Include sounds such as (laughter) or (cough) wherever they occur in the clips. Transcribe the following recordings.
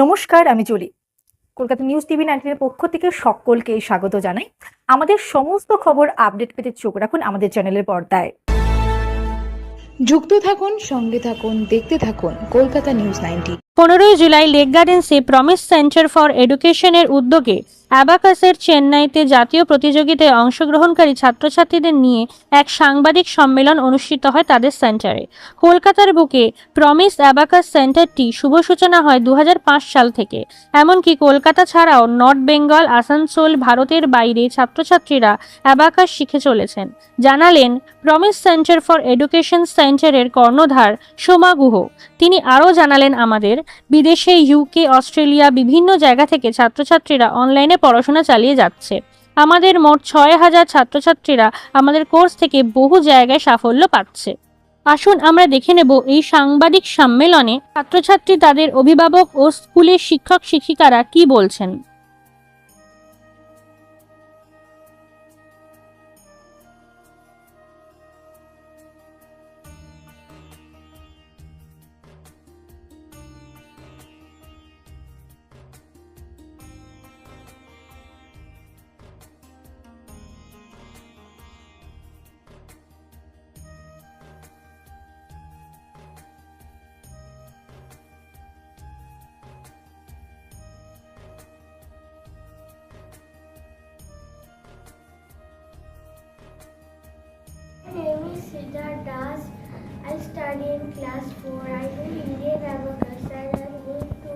নমস্কার, আমি Jolly. Kolkata news TV নাইনটিনের পক্ষ থেকে সকলকে স্বাগত জানাই। আমাদের সমস্ত খবর আপডেট পেতে চোখ রাখুন আমাদের চ্যানেলের পর্দায়। যুক্ত থাকুন, সঙ্গে থাকুন, দেখতে থাকুন কলকাতা নিউজ নাইনটি। পনেরোই জুলাই লেক গার্ডেন্সে প্রমিস সেন্টার ফর এডুকেশনের উদ্যোগে অ্যাবাকাসের চেন্নাইতে জাতীয় প্রতিযোগিতায় অংশগ্রহণকারী ছাত্রছাত্রীদের নিয়ে এক সাংবাদিক সম্মেলন অনুষ্ঠিত হয় তাদের সেন্টারে। কলকাতার বুকে প্রমিস অ্যাবাকাস সেন্টারটি শুভ সূচনা হয় দু হাজার পাঁচ সাল থেকে। এমনকি কলকাতা ছাড়াও নর্থ বেঙ্গল, আসানসোল ভারতের বাইরে ছাত্রছাত্রীরা অ্যাবাকাস শিখে চলেছেন। জানালেন, প্রমিস সেন্টার ফর এডুকেশন সেন্টারের কর্ণধার সোমা গুহ। তিনি আরও জানালেন আমাদের বিদেশে ইউকে অস্ট্রেলিয়া, বিভিন্ন জায়গা থেকে ছাত্রছাত্রীরা অনলাইনে পড়াশোনা চালিয়ে যাচ্ছে। আমাদের মোট ছয় হাজার ছাত্রছাত্রীরা আমাদের কোর্স থেকে বহু জায়গায় সাফল্য পাচ্ছে। আসুন আমরা দেখে নেব এই সাংবাদিক সম্মেলনে ছাত্রছাত্রী তাদের অভিভাবক ও স্কুলের শিক্ষক শিক্ষিকারা কি বলছেন। My name is Siddharth Das. I study in class 4. I do Indian Abacus and I am going to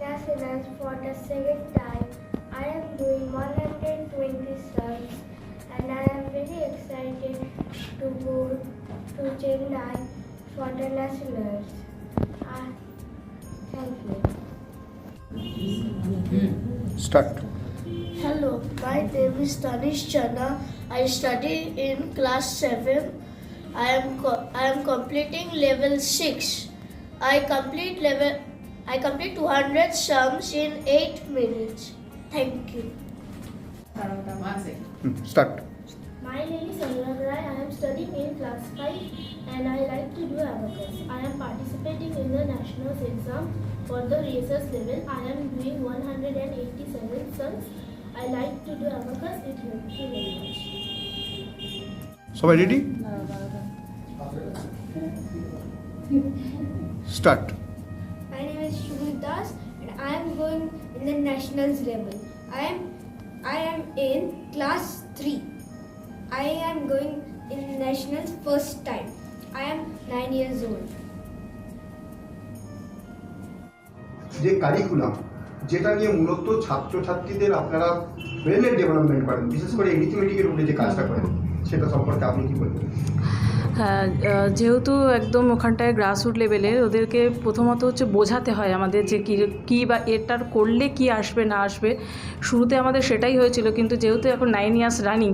nationals for the second time. I am doing 120 sums and I am very excited to go to Chennai for the nationals. Uh, thank you. Start. Hello, my name is Tanish Chana. I study in class 7. I am co- I am completing level 6. I complete level I complete 200 sums in 8 minutes. Thank you. Hmm, Start. My name is Anurag Rai. I am studying in class 5 and I like to do abacus. I am participating in the nationals exam for the research level. I am doing 187 sums. I like to do abacus. It helps me very much. সবাই ready start I am in class 3. I am going in nationals first time. I am 9 years যে curriculum যেটা নিয়ে মূলত ছাত্র ছাত্রীদের আপনারা ব্রেনের development করেন বিশেষ করে অ্যারিথমেটিকের উপরে যে কাজটা করেন সেটা সম্পর্কে আপনি কি বলবেন? হ্যাঁ যেহেতু একদম ওখানটায় গ্রাসরুট লেভেলে ওদেরকে প্রথমত হচ্ছে বোঝাতে হয় আমাদের যে কী কী বা এটার করলে কি আসবে, না আসবে। শুরুতে আমাদের সেটাই হয়েছিল, কিন্তু যেহেতু এখন নাইন ইয়ার্স রানিং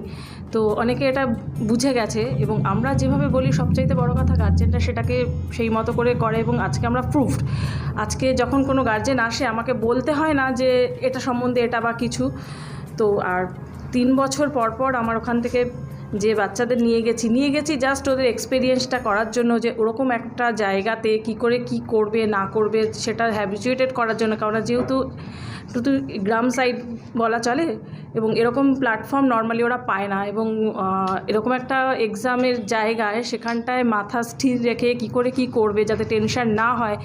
তো অনেকে এটা বুঝে গেছে এবং আমরা যেভাবে বলি, সবচাইতে বড় কথা গার্জেনরা সেটাকে সেই মতো করে করে এবং আজকে আমরা প্রুফড আজকে যখন কোনো গার্জেন আসে, আমাকে বলতে হয় না যে এটা সম্বন্ধে এটা বা কিছু। তো আর তিন বছর পর পর আমার ওখান থেকে যে বাচ্চাদের নিয়ে গেছি নিয়ে গেছি জাস্ট ওদের এক্সপিরিয়েন্সটা করার জন্য যে ওরকম একটা জায়গাতে কি করে কি করবে, না করবে সেটা হ্যাবিচুয়েটেড করার জন্য। কারণ যেহেতু গ্রাম সাইড বলা চলে এবং এরকম প্ল্যাটফর্ম নর্মালি ওরা পায় না এবং এরকম একটা এক্সামের জায়গায় সেখানটায় মাথা স্থির রেখে কি করে কি করবে যাতে টেনশন না হয়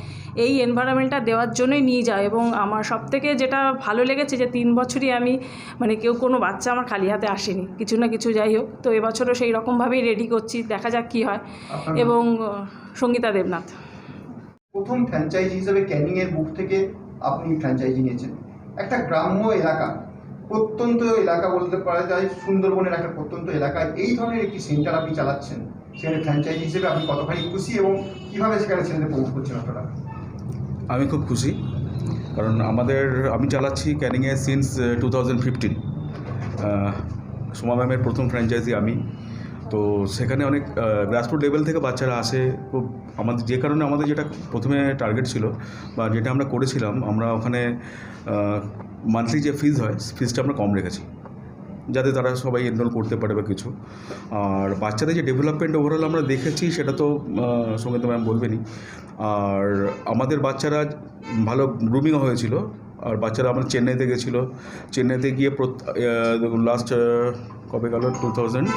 এই এনভায়রনমেন্টটা দেওয়ার জন্যই নিয়ে যায়। এবং আমার সবথেকে যেটা ভালো লেগেছে যে তিন বছরই আমি মানে কেউ কোনো বাচ্চা আমার খালি হাতে আসেনি কিছু না কিছু যাই হোক। তো এবছরও সেই রকমভাবেই রেডি করছি দেখা যাক কী হয়। এবং সঙ্গীতা দেবনাথ। প্রথম ফ্র্যাঞ্চাইজি হিসেবে ক্যানিং এর বুক থেকে আপনি ফ্র্যাঞ্চাইজি নিয়েছেন। একটা গ্রাম্য এলাকা প্রত্যন্ত এলাকা বলতে পারা যায়, সুন্দরবনের একটা প্রত্যন্ত এলাকায় এই ধরনের একটি সেন্টার আপনি চালাচ্ছেন। সেখানে ফ্র্যাঞ্চাইজি হিসেবে আপনি কতখানি খুশি এবং কীভাবে সেখানে ছেলেদের পৌঁছ করছেন আপনারা? আমি খুব খুশি। কারণ আমাদের, আমি চালাচ্ছি ক্যানিংয়ে since two thousand fifteen Soma ম্যামের প্রথম ফ্র্যাঞ্চাইজি আমি। তো সেখানে অনেক গ্রাসরুট লেভেল থেকে বাচ্চারা আসে। খুব আমাদের যে কারণে আমাদের যেটা প্রথমে টার্গেট ছিল বা যেটা আমরা করেছিলাম, আমরা ওখানে মান্থলি যে ফিজ হয় ফিজটা আমরা কম রেখেছি। যাতে তারা সবাই এনরোল করতে পারে বা কিছু। আর বাচ্চাদের যে ডেভেলপমেন্ট ওভারঅল আমরা দেখেছি, সেটা তো সঙ্গে তো ম্যাম বলবেনই। আর আমাদের বাচ্চারা ভালো গ্রুমিংও হয়েছিল। আর বাচ্চারা আমার চেন্নাইতে গেছিল। চেন্নাইতে গিয়ে লাস্ট কবে গেল? টু থাউজেন্ড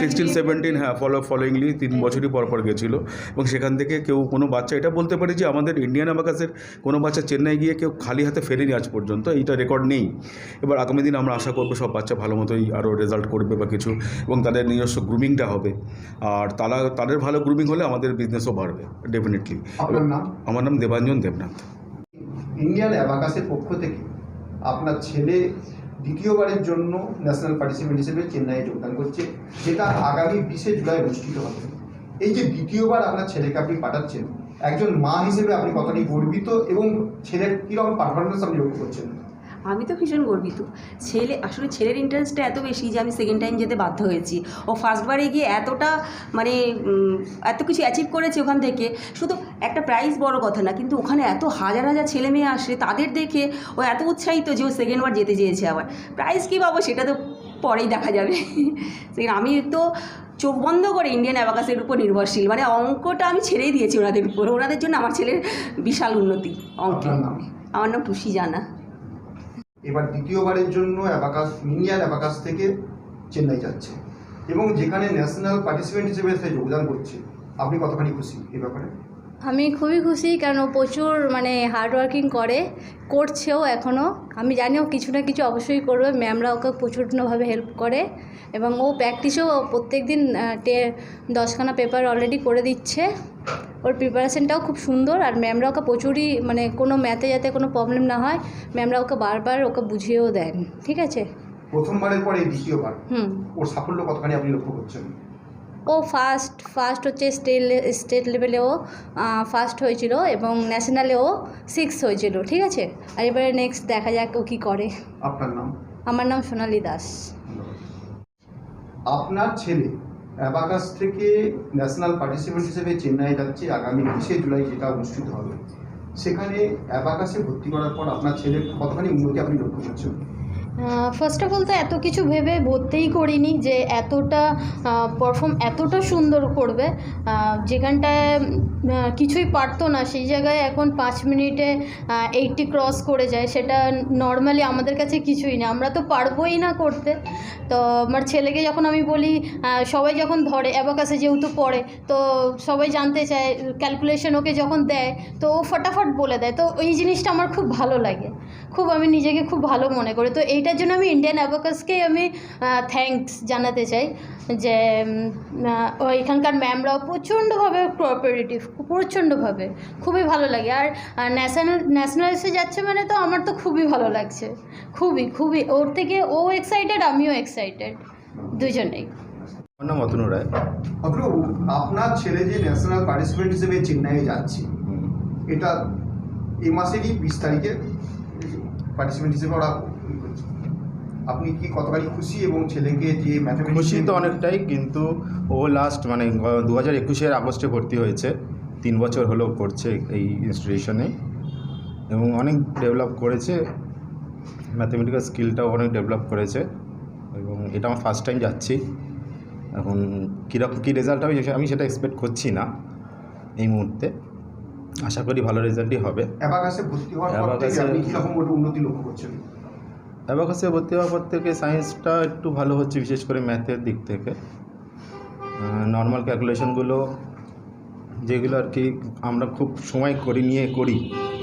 সিক্সটিন সেভেন্টিন হ্যাঁ ফলো ফলোয়িংলি তিন বছরই পর পর গেছিল। এবং সেখান থেকে কেউ কোনো বাচ্চা এটা বলতে পারে যে আমাদের ইন্ডিয়ান আবাকাসের কোনো বাচ্চা চেন্নাই গিয়ে কেউ খালি হাতে ফেরেনি আজ পর্যন্ত এইটা রেকর্ড নেই। এবার আগামী দিন আমরা আশা করব সব বাচ্চা ভালো মতোই আরও রেজাল্ট করবে বা কিছু এবং তাদের নিজস্ব গ্রুমিংটা হবে। আর তারা তাদের ভালো গ্রুমিং হলে আমাদের বিজনেসও বাড়বে ডেফিনেটলি আপনার আমার নাম দেবাঞ্জন দেবনাথ। ইন্ডিয়ান অ্যাবাকাসের পক্ষ থেকে আপনার ছেলে দ্বিতীয়বারের জন্য ন্যাশনাল পার্টিসিপেন্ট হিসেবে চেন্নাইয়ে যোগদান করছে, যেটা আগামী বিশে জুলাই অনুষ্ঠিত হবে। এই যে দ্বিতীয়বার আপনার ছেলেকে আপনি পাঠাচ্ছেন, একজন মা হিসেবে আপনি কতটি গর্বিত এবং ছেলের কীরকম পারফরমেন্স আপনি লক্ষ্য করছেন? আমি তো ভীষণ গর্বিত। ছেলে আসলে ছেলের ইন্টারেস্টটা এত বেশি যে আমি সেকেন্ড টাইম যেতে বাধ্য হয়েছি। ও ফার্স্টবারে গিয়ে এতটা মানে এত কিছু অ্যাচিভ করেছে ওখান থেকে। শুধু একটা প্রাইজ বড় কথা না কিন্তু ওখানে এত হাজার হাজার ছেলে মেয়ে আসে তাদের দেখে ও এত উৎসাহিত যে ও সেকেন্ডবার যেতে চেয়েছে আবার। প্রাইজ কী পাবো সেটা তো পরেই দেখা যাবে। সেখানে আমি তো চোখ বন্ধ করে ইন্ডিয়ান অ্যাবাকাসের উপর নির্ভরশীল। মানে অঙ্কটা আমি ছেড়েই দিয়েছি ওনাদের উপর। ওনাদের জন্য আমার ছেলের বিশাল উন্নতি। অঙ্কে? আমার নাম টুসি জানা এবার দ্বিতীয়বারের জন্য অ্যাবাকাস ইন্ডিয়ান অ্যাবাকাস থেকে চেন্নাই যাচ্ছে। এবং যেখানে ন্যাশনাল পার্টিসিপেন্ট হিসেবে সে যোগদান করছে। আপনি কতখানি খুশি এ ব্যাপারে? আমি খুবই খুশি কারণ ও প্রচুর মানে হার্ড ওয়ার্কিং করে করছেও এখনও আমি জানি ও কিছু না কিছু অবশ্যই করবে ম্যামরা ওকে প্রচুরভাবে হেল্প করে এবং ও প্র্যাকটিসও প্রত্যেক দিন টে দশখানা পেপার অলরেডি করে দিচ্ছে। ওর প্রিপারেশনটাও খুব সুন্দর আর ম্যামরা ওকে প্রচুরই মানে কোনো ম্যাথে যাতে কোনো প্রবলেম না হয় ম্যামরা ওকে বারবার ওকে বুঝিয়েও দেন ঠিক আছে? প্রথমবারের পরে দ্বিতীয়বার? হুম। ওর সাফল্য কতখানি আপনি লক্ষ্য করছেন? ও ফার্স্ট ফার্স্ট হচ্ছে স্টেট স্টেট লেভেলেও ফার্স্ট হয়েছিল এবং ন্যাশনালেও সিক্স হয়েছিল ঠিক আছে? আর এবারে নেক্সট দেখা যাক ও কী করে। আপনার নাম? আমার নাম সোনালী দাস। আপনার ছেলে অ্যাবাকাস থেকে ন্যাশনাল পার্টিসিপেন্ট হিসেবে চেন্নাই যাচ্ছে আগামী বিশে জুলাই যেটা অনুষ্ঠিত হবে। সেখানে অ্যাবাকাসে ভর্তি করার পর আপনার ছেলের কতখানি উন্নতি আপনি লক্ষ্য করছেন? ফার্স্ট অফ অল তো এত কিছু ভেবে ভর্তিই করিনি যে এতটা পারফর্ম এতটা সুন্দর করবে। যেখানটায় কিছুই পারতো না, সেই জায়গায় এখন পাঁচ মিনিটে এইটটি ক্রস করে যায়। সেটা নর্মালি আমাদের কাছে কিছুই না। আমরা তো পারবোই না করতে। তো আমার ছেলেকে যখন আমি বলি সবাই যখন ধরে, অ্যাবাকাসে যেহেতু পড়ে, তো সবাই জানতে চায় ক্যালকুলেশন ওকে যখন দেয়, তো ও ফটাফট বলে দেয়। তো এই জিনিসটা আমার খুব ভালো লাগে। খুব আমি নিজেকে খুব ভালো মনে করি। তো এইটার জন্য আমি ইন্ডিয়ান অ্যাবাকাসকেই আমি থ্যাঙ্কস জানাতে চাই যে এখানকার ম্যামরাও প্রচণ্ডভাবে কোঅপারেটিভ প্রচণ্ডভাবে খুবই ভালো লাগে। আর ন্যাশনাল ন্যাশনালসে যাচ্ছে মানে তো আমার তো খুবই ভালো লাগছে। খুবই খুবই। ওর থেকে ও এক্সাইটেড আমিও এক্সাইটেড দুজনেই। আমার নাম অতনু রায়। অথবা আপনার ছেলে যে ন্যাশনাল পার্টিসিপেন্ট হিসেবে চেন্নাইয়ে যাচ্ছে এটা এই মাসেরই বিশ তারিখে পার্টিসিপেন্ট হিসেবে ওরা। আপনি কি কতখানি খুশি এবং ছেলেকে যে ম্যাথামেটিক্স খুশি তো অনেকটাই কিন্তু ও লাস্ট মানে দু হাজার একুশের আগস্টে ভর্তি হয়েছে। তিন বছর হলো করছে এই ইনস্টিটিউশনে এবং অনেক ডেভেলপ করেছে। ম্যাথামেটিক্যাল স্কিলটাও অনেক ডেভেলপ করেছে। এবং এটা আমার ফার্স্ট টাইম যাচ্ছি। এখন কীরকম কী রেজাল্ট হবে আমি সেটা এক্সপেক্ট করছি না এই মুহূর্তে। আশা করি ভালো রেজাল্টই হবে। অ্যাবাকাসে ভর্তি হওয়ার পর থেকে অ্যাবাকাসে- আপনি কীরকম উন্নতি লক্ষ্য করছেন? অ্যাবাকাসে ভর্তি হওয়ার পর থেকে সায়েন্সটা একটু ভালো হচ্ছে, বিশেষ করে ম্যাথের দিক থেকে। নর্মাল ক্যালকুলেশনগুলো যেগুলো আর কি আমরা খুব সময় করে নিয়ে করি,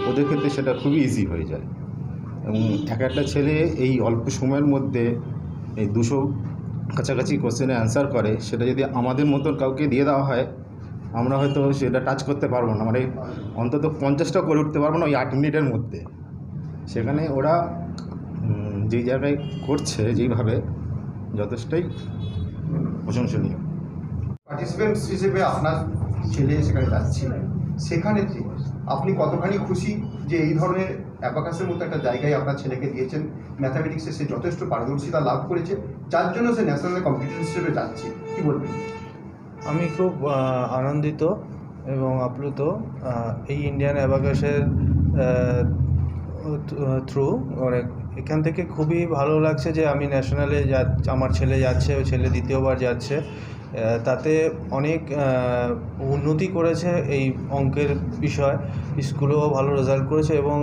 ওদের ক্ষেত্রে সেটা খুবই ইজি হয়ে যায়। এবং এক একটা ছেলে এই অল্প সময়ের মধ্যে এই দুশো কাছাকাছি কোশ্চেনে অ্যান্সার করে, সেটা যদি আমাদের মতন কাউকে দিয়ে দেওয়া হয়, আমরা হয়তো সেটা টাচ করতে পারব না। মানে অন্তত পঞ্চাশটা করে উঠতে পারব না ওই আট মিনিটের মধ্যে। সেখানে ওরা যেই জায়গায় করছে যেইভাবে যথেষ্টই প্রশংসনীয়। পার্টিসিপেন্ট হিসেবে আপনার ছেলে সেখানে যাচ্ছে। সেখানে আপনি কতখানি খুশি যে এই ধরনের অ্যাবাকাসের মতো একটা জায়গায় আপনার ছেলেকে দিয়েছেন। ম্যাথামেটিক্সে সে যথেষ্ট পারদর্শিতা লাভ করেছে। যার জন্য সে ন্যাশনাল কম্পিটিশন হিসেবে যাচ্ছে। কি বলবেন? আমি খুব আনন্দিত এবং আপ্লুত এই ইন্ডিয়ান অ্যাবাকাসের থ্রু মানে এখান থেকে খুবই ভালো লাগছে যে আমি ন্যাশনালে যা আমার ছেলে যাচ্ছে ও ছেলে দ্বিতীয়বার যাচ্ছে। তাতে অনেক উন্নতি করেছে এই অঙ্কের বিষয়। স্কুলেও ভালো রেজাল্ট করেছে এবং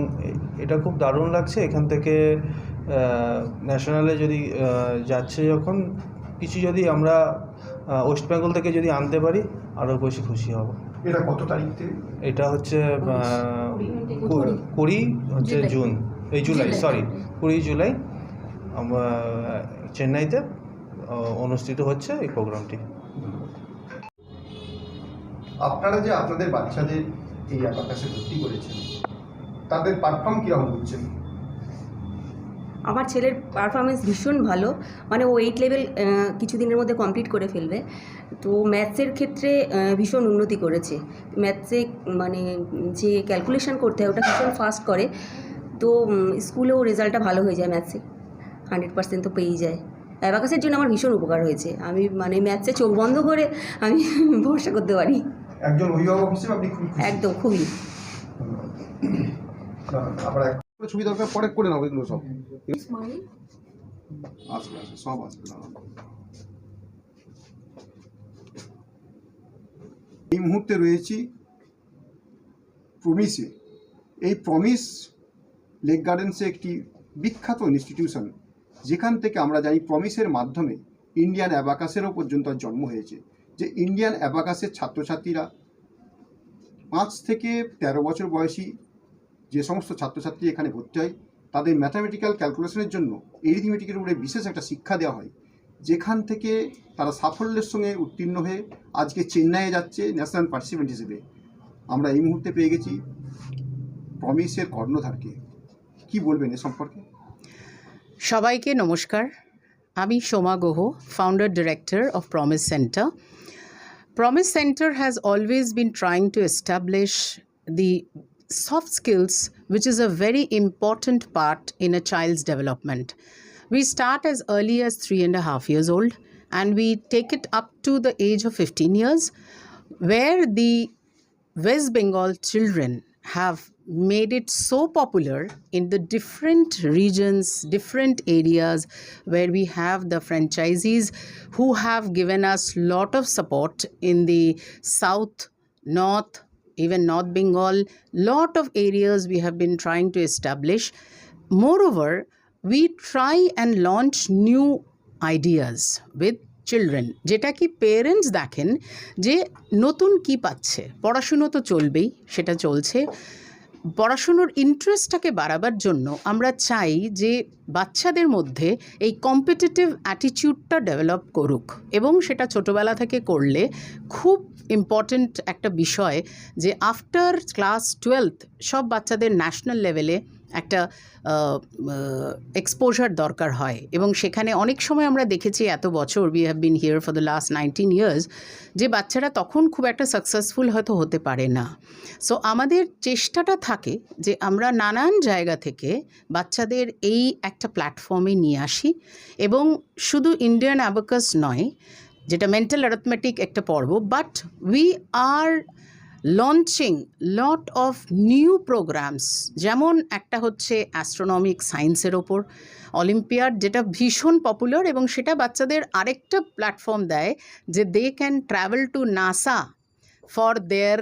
এটা খুব দারুণ লাগছে। এখান থেকে ন্যাশনালে যদি যাচ্ছে যখন কিছু যদি আমরা ওয়েস্ট বেঙ্গল থেকে যদি আনতে পারি আরও বেশি খুশি হব। এটা কত তারিখ থেকে? এটা হচ্ছে কুড়ি। হচ্ছে জুন এই জুলাই সরি কুড়ি জুলাই চেন্নাইতে অনুষ্ঠিত হচ্ছে এই প্রোগ্রামটি। আপনারা যে আপনাদের বাচ্চাদের এই অ্যাবাকাসে ভর্তি করেছেন তাদের পারফর্ম কীরকম করছেন আমার ছেলের পারফরমেন্স ভীষণ ভালো। মানে ও এইট লেভেল কিছুদিনের মধ্যে কমপ্লিট করে ফেলবে। তো ম্যাথসের ক্ষেত্রে ভীষণ উন্নতি করেছে। ম্যাথসে মানে যে ক্যালকুলেশন করতে হয় ওটা ভীষণ ফাস্ট করে। তো স্কুলেও রেজাল্টটা ভালো হয়ে যায় ম্যাথসে হান্ড্রেড পার্সেন্ট তো পেয়েই যায়। অ্যাবাকাসের জন্য আমার ভীষণ উপকার হয়েছে। আমি মানে ম্যাথসে চোখ বন্ধ করে আমি (laughs) ভরসা করতে পারি। একজন অভিভাবক হিসেবে আপনি খুব একদম খুবই। আবার ছবি দরকার পরে করে নাও এগুলো সব। আসবে আসবে সব আসবে এই মুহূর্তে রয়েছি প্রমিসে এই প্রমিস লেক গার্ডেন্সে একটি বিখ্যাত ইনস্টিটিউশন যেখান থেকে আমরা জানি প্রমিসের মাধ্যমে ইন্ডিয়ান অ্যাবাকাসেরও পর্যন্ত জন্ম হয়েছে। যে ইন্ডিয়ান অ্যাবাকাসের ছাত্রছাত্রীরা পাঁচ থেকে তেরো বছর বয়সী যে সমস্ত ছাত্রছাত্রী এখানে ভর্তি হয়, তাদের ম্যাথামেটিক্যাল ক্যালকুলেশনের জন্য এরিথমেটিকের উপরে বিশেষ একটা শিক্ষা দেওয়া হয়, যেখান থেকে তারা সাফল্যের সঙ্গে উত্তীর্ণ হয়ে আজকে চেন্নাইয়ে যাচ্ছে ন্যাশনাল পার্টিসিপেন্ট হিসেবে। আমরা এই মুহূর্তে পেয়ে গেছি প্রমিসের কর্ণধারকে। কি বলবেন এ সম্পর্কে সবাইকে নমস্কার আমি Soma Guha founder director of Promise Centre Promise Centre has always been trying to establish the soft skills, which is a very important part in a child's development. We start as early as three and a half years old and we take it up to the age of 15 years, where the West Bengal children have made it so popular in the different regions, different areas where we have the franchisees who have given us lot of support in the south, north, even North Bengal, lot of areas we have been trying to establish. Moreover, we try and launch new ideas with children যেটা কি parents দেখেন যে নতুন কি পাচ্ছে পড়াশুনো তো চলবেই সেটা চলছে পড়াশুনোর ইন্টারেস্টটাকে বাড়াবার জন্য আমরা চাই যে বাচ্চাদের মধ্যে এই কম্পিটিটিভ অ্যাটিটিউডটা ডেভেলপ করুক। এবং সেটা ছোটোবেলা থেকে করলে খুব ইম্পর্ট্যান্ট একটা বিষয় যে আফটার ক্লাস টুয়েলভ সব বাচ্চাদের ন্যাশনাল লেভেলে একটা এক্সপোজার দরকার হয়। এবং সেখানে অনেক সময় আমরা দেখেছি এত বছর we have been here for the last nineteen years যে বাচ্চারা তখন খুব একটা সাকসেসফুল হয়তো হতে পারে না। সো আমাদের চেষ্টাটা থাকে যে আমরা নানান জায়গা থেকে বাচ্চাদের এই একটা প্ল্যাটফর্মে নিয়ে আসি এবং শুধু ইন্ডিয়ান অ্যাবাকাস নয়, যেটা মেন্টাল অ্যারথমেটিক একটা পর্ব but we are launching lot of new programmes যেমন একটা হচ্ছে অ্যাস্ট্রোনমিক সায়েন্সের ওপর অলিম্পিয়াড যেটা ভীষণ পপুলার এবং সেটা বাচ্চাদের আরেকটা প্ল্যাটফর্ম দেয় যে they can travel to NASA for their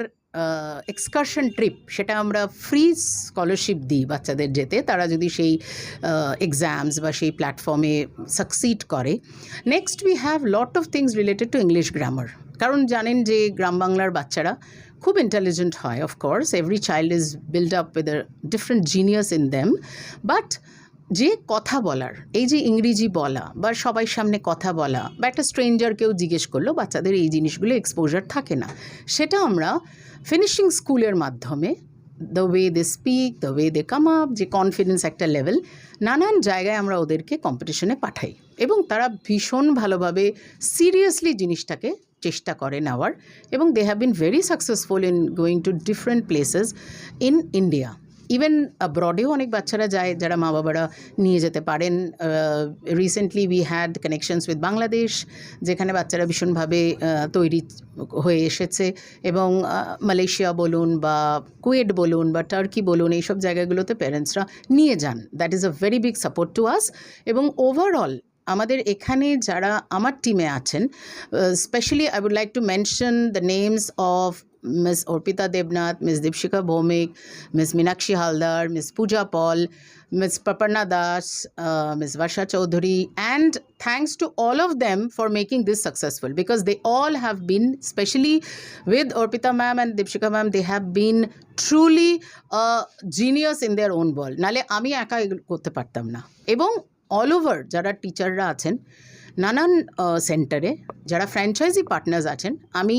excursion trip সেটা আমরা ফ্রি স্কলারশিপ দিই বাচ্চাদের যেতে। তারা যদি সেই এক্সামস বা সেই প্ল্যাটফর্মে সাকসিড করে। Next we have lot of things related to English grammar কারণ জানেন যে গ্রাম বাংলার বাচ্চারা খুব ইন্টেলিজেন্ট হয় of course every child is build up with different genius in them but যে কথা বলার, এই যে ইংরেজি বলা বা সবাই সামনে কথা বলা বা একটা স্ট্রেঞ্জারকেও জিজ্ঞেস করল, বাচ্চাদের এই জিনিসগুলো এক্সপোজার থাকে না। সেটা আমরা ফিনিশিং স্কুলের মাধ্যমে the way they speak the way they come up যে কনফিডেন্স একটা লেভেল নানান জায়গায় আমরা ওদেরকে কম্পিটিশনে পাঠাই। এবং তারা ভীষণ ভালোভাবে সিরিয়াসলি জিনিসটাকে চেষ্টা করে নেওয়ার এবং they have been very successful in going to different places in India even ব্রডেও অনেক বাচ্চারা যায়, যারা মা বাবারা নিয়ে যেতে পারেন। Recently we had connections with Bangladesh যেখানে বাচ্চারা ভীষণভাবে তৈরি হয়ে এসেছে এবং মালয়েশিয়া বলুন বা কুয়েট বলুন বা টার্কি বলুন, এইসব জায়গাগুলোতে প্যারেন্টসরা নিয়ে যান। That is a very big support to us এবং ওভারঅল আমাদের এখানে যারা আমার টিমে আছেন specially I would like to mention the names of miss Arpita Debnath miss Dipshikha Bhowmik miss Meenakshi Haldar miss Puja Paul miss Prapanna Das miss Barsha Chowdhury and thanks to all of them for making this successful because they all have been specially with Arpita ma'am and Dipshikha ma'am they have been truly genius in their own ball নাহলে আমি একা এগুলো করতে পারতাম না। এবং all over যারা টিচাররা আছেন, নানান সেন্টারে যারা ফ্র্যাঞ্চাইজি পার্টনার্স আছেন, আমি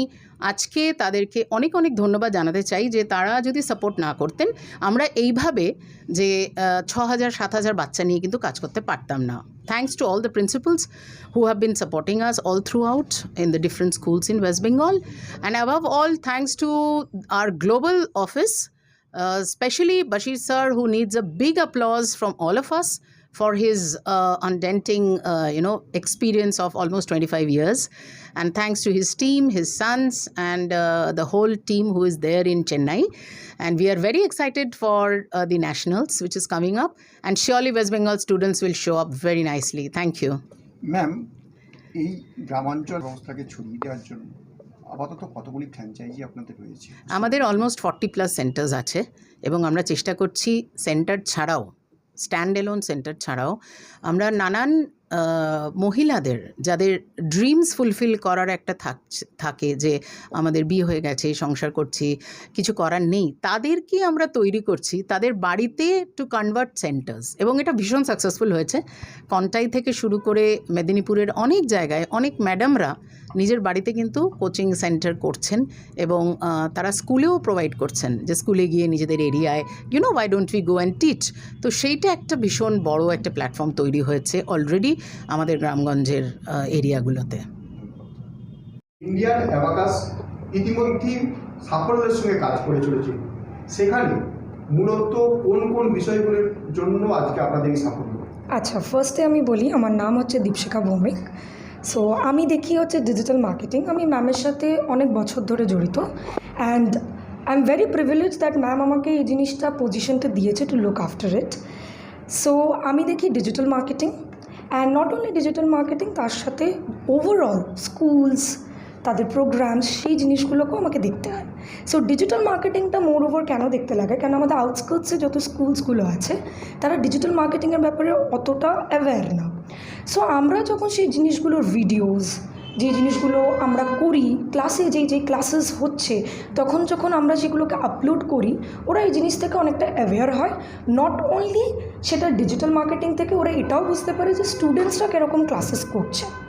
আজকে তাদেরকে অনেক অনেক ধন্যবাদ জানাতে চাই যে তারা যদি সাপোর্ট না করতেন, আমরা এইভাবে যে ছ হাজার সাত হাজার বাচ্চা নিয়ে কিন্তু কাজ করতে পারতাম না। Thanks to all the principals who have been supporting us all throughout in the different schools in West Bengal and above all thanks to our global office specially Bashir sir who needs a big applause from all of us for his uh, undenting, uh, you know, experience of almost 25 years. And thanks to his team, his sons, and uh, the whole team who is there in Chennai. And we are very excited for uh, the nationals, which is coming up. And surely West Bengal students will show up very nicely. Thank you. Ma'am এই গ্রামাঞ্চল ব্যবস্থাকে ছড়িয়ে দেওয়ার জন্য আপাতত কতগুলি franchise আপনাদের রয়েছে আমাদের অলমোস্ট ফর্টি প্লাস সেন্টার্স আছে এবং আমরা চেষ্টা করছি সেন্টার ছাড়াও স্ট্যান্ড এলোন সেন্টার ছাড়াও আমরা নানান মহিলাদের যাদের ড্রিমস ফুলফিল করার একটা থাকে যে আমাদের বিয়ে হয়ে গেছে, সংসার করছি, কিছু করার নেই, তাদেরকে আমরা তৈরি করছি তাদের বাড়িতে টু কনভার্ট সেন্টার্স এবং এটা ভীষণ সাকসেসফুল হয়েছে। কন্টাই থেকে শুরু করে মেদিনীপুরের অনেক জায়গায় অনেক ম্যাডামরা নিজের বাড়িতে কিন্তু কোচিং সেন্টার করছেন এবং তারা স্কুলেও প্রোভাইড করছেন যে স্কুলে গিয়ে নিজেদের এরিয়ায় you know why don't we go and teach তো সেইটা একটা ভীষণ বড় একটা প্ল্যাটফর্ম তৈরি হয়েছে অলরেডি আমাদের গ্রামগঞ্জের এরিয়াগুলোতে। ইন্ডিয়ান অ্যাবাকাস ইতিমধ্যেই সাফল্যের সঙ্গে কাজ করে চলেছে। সেখানে মূলত কোন কোন বিষয়গুলোর জন্য আজকে আপনাদের এই সাফল্য? আচ্ছা ফার্স্টে আমি বলি আমার নাম হচ্ছে দীপশিখা ভৌমিক। সো আমি দেখি হচ্ছে ডিজিটাল মার্কেটিং আমি ম্যামের সাথে অনেক বছর ধরে জড়িত। And I am very privilege that ma'am আমাকে এই জিনিসটা পজিশনটা দিয়েছে to look after it so আমি দেখি digital marketing and not only digital marketing তার সাথে ওভারঅল স্কুলস তাদের প্রোগ্রামস সেই জিনিসগুলোকেও আমাকে দেখতে হয়। সো ডিজিটাল মার্কেটিংটা মোর ওভার কেন দেখতে লাগে? কেন আমাদের আউটস্কার্টসে যত স্কুলসগুলো আছে, তারা ডিজিটাল মার্কেটিংয়ের ব্যাপারে অতটা অ্যাওয়্যার না। সো আমরা যখন সেই জিনিসগুলোর ভিডিওস যে জিনিসগুলো আমরা করি ক্লাসে যেই যেই ক্লাসেস হচ্ছে, তখন যখন আমরা সেগুলোকে আপলোড করি, ওরা এই জিনিস থেকে অনেকটা অ্যাওয়্যার হয়। নট অনলি সেটা ডিজিটাল মার্কেটিং থেকে, ওরা এটাও বুঝতে পারে যে স্টুডেন্টসরা কীরকম ক্লাসেস করছে।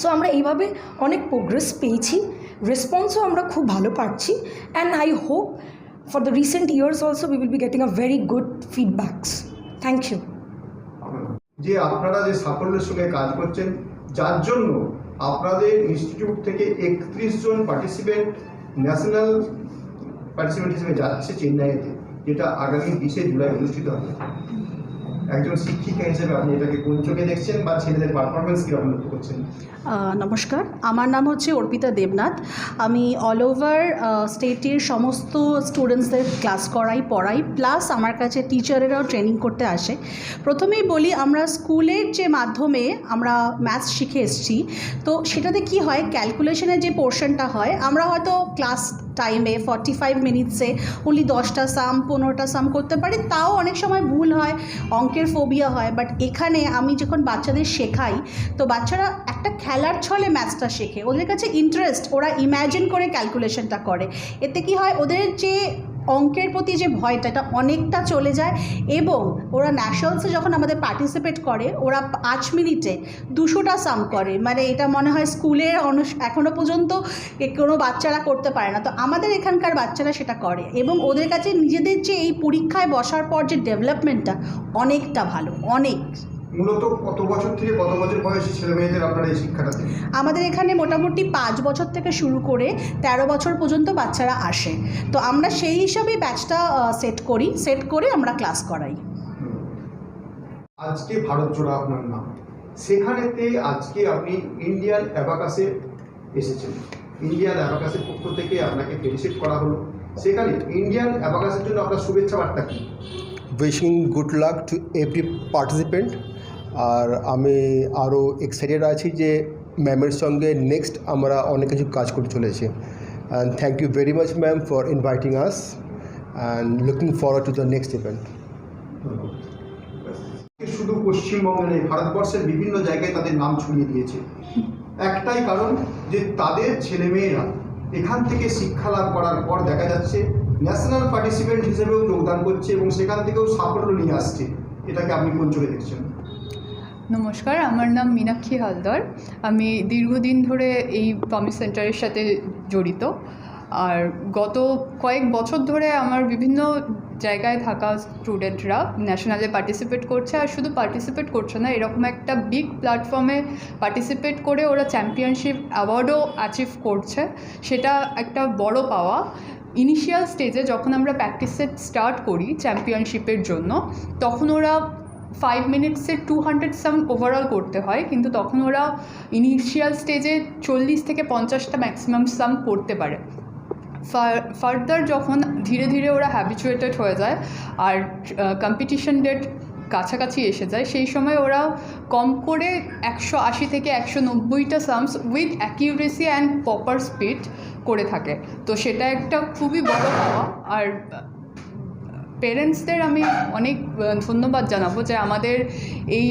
সো আমরা এইভাবে অনেক প্রোগ্রেস পেয়েছি। রেসপন্সও আমরা খুব ভালো পাচ্ছি। And I hope for the recent years also we will be getting a very good feedbacks thank you যে আপনারা যে সাফল্যের সঙ্গে কাজ করছেন, যার জন্য আপনাদের ইনস্টিটিউট থেকে একত্রিশ জন পার্টিসিপেন্ট ন্যাশনাল পার্টিসিপেন্ট হিসেবে যাচ্ছে চেন্নাইতে, যেটা আগামী বিশে জুলাই অনুষ্ঠিত হবে। একজন শিক্ষিকা হিসেবে আপনি এটাকে কোন চোখে দেখছেন বা ছেলেদের পারফরমেন্স কীরকম লক্ষ্য করছেন? নমস্কার। আমার নাম হচ্ছে অর্পিতা দেবনাথ। আমি অল ওভার স্টেটের সমস্ত স্টুডেন্টসদের ক্লাস করাই, পড়াই প্লাস আমার কাছে টিচারেরাও ট্রেনিং করতে আসে। প্রথমেই বলি, আমরা স্কুলের যে মাধ্যমে আমরা ম্যাথস শিখে এসেছি, তো সেটাতে কি হয়? ক্যালকুলেশনের যে পোর্শনটা হয়, আমরা হয়তো ক্লাস টাইমে ফর্টি ফাইভ মিনিটসে অনলি দশটা সাম পনেরোটা সাম করতে পারি। তাও অনেক সময় ভুল হয়, অঙ্কের ফোবিয়া হয়। বাট এখানে আমি যখন বাচ্চাদের শেখাই, তো বাচ্চারা একটা খেলার ছলে ম্যাথসটা শেখে। ওদের কাছে ইন্টারেস্ট ওরা ইম্যাজিন করে ক্যালকুলেশনটা করে। এতে কি হয়, ওদের যে অঙ্কের প্রতি যে ভয়টা, এটা অনেকটা চলে যায় এবং ওরা ন্যাশনালসে যখন আমাদের পার্টিসিপেট করে, ওরা পাঁচ মিনিটে দুশোটা সাম করে। মানে এটা মনে হয় স্কুলের অনুষ- এখনও পর্যন্ত কোনো বাচ্চারা করতে পারে না। তো আমাদের এখানকার বাচ্চারা সেটা করে এবং ওদের কাছে নিজেদের যে এই পরীক্ষায় বসার পর যে ডেভেলপমেন্টটা অনেকটা ভালো, অনেক। মূলত কত বছর থেকে কত বছর বয়সী ছেলে মেয়েদের আপনারা এই শিক্ষাটা দেন? আমাদের এখানে মোটামুটি পাঁচ বছর থেকে শুরু করে ১৩ বছর পর্যন্ত বাচ্চারা আসে। তো আমরা সেই হিসাবেই ব্যাচটা সেট করি সেট করে আমরা ক্লাস করাই। আজকে ভারত জোড়া আপনার নাম। সেখানেতে আজকে আপনি ইন্ডিয়ান অ্যাবাকাসে এসেছেন। ইন্ডিয়ান অ্যাবাকাসের পক্ষ থেকে আপনাকে ফেলিসিট করা হলো। সেখানে ইন্ডিয়ান অ্যাবাকাসের জন্য আপনার শুভেচ্ছা বার্তা কী? Wishing good luck to every participant. আর আমি আরও এক্সাইটেড আছি যে ম্যামের সঙ্গে নেক্সট আমরা অনেক কিছু কাজ করতে চলেছি। And thank you very much ma'am for inviting us and looking forward to the next event শুধু পশ্চিমবঙ্গে নেই ভারতবর্ষের বিভিন্ন জায়গায় তাদের নাম ছড়িয়ে দিয়েছে। একটাই কারণ যে তাদের ছেলেমেয়েরা এখান থেকে শিক্ষা লাভ করার পর দেখা যাচ্ছে ন্যাশনাল পার্টিসিপেন্ট হিসেবেও যোগদান করছে এবং সেখান থেকেও সাফল্য নিয়ে আসছে। এটাকে আপনি কোন চোখে দেখছেন? নমস্কার, আমার নাম মীনাক্ষী হালদার। আমি দীর্ঘদিন ধরে এই প্রমিস সেন্টারের সাথে জড়িত। আর গত কয়েক বছর ধরে আমার বিভিন্ন জায়গায় থাকা স্টুডেন্টরা ন্যাশনালে পার্টিসিপেট করছে আর শুধু পার্টিসিপেট করছে না, এরকম একটা বিগ প্ল্যাটফর্মে পার্টিসিপেট করে ওরা চ্যাম্পিয়নশিপ অ্যাওয়ার্ডও অ্যাচিভ করছে। সেটা একটা বড় পাওয়া। ইনিশিয়াল স্টেজে যখন আমরা প্র্যাকটিস সেট স্টার্ট করি চ্যাম্পিয়নশিপের জন্য, তখন ওরা ফাইভ মিনিটসে টু হান্ড্রেড সাম ওভারঅল করতে হয়, কিন্তু তখন ওরা ইনিশিয়াল স্টেজে চল্লিশ থেকে পঞ্চাশটা ম্যাক্সিমাম সাম করতে পারে। ফার্দার যখন ধীরে ধীরে ওরা হ্যাবিচুয়েটেড হয়ে যায়, আর কম্পিটিশন ডেট কাছাকাছি এসে যায়, সেই সময় ওরা কম করে একশো আশি থেকে একশো নব্বইটা sums with accuracy and proper speed করে থাকে। তো সেটা একটা খুবই বড় পাওয়া আর পেরেন্টসদের আমি অনেক ধন্যবাদ জানাব যে আমাদের এই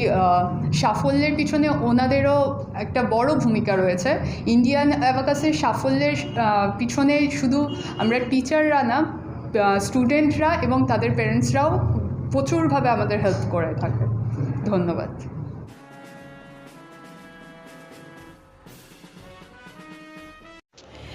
সাফল্যের পিছনে ওনাদেরও একটা বড় ভূমিকা রয়েছে। ইন্ডিয়ান অ্যাভাকাসের সাফল্যের পিছনে শুধু আমরা টিচাররা না স্টুডেন্টরা এবং তাদের পেরেন্টসরাও প্রচুরভাবে আমাদের হেল্প করে থাকে। ধন্যবাদ।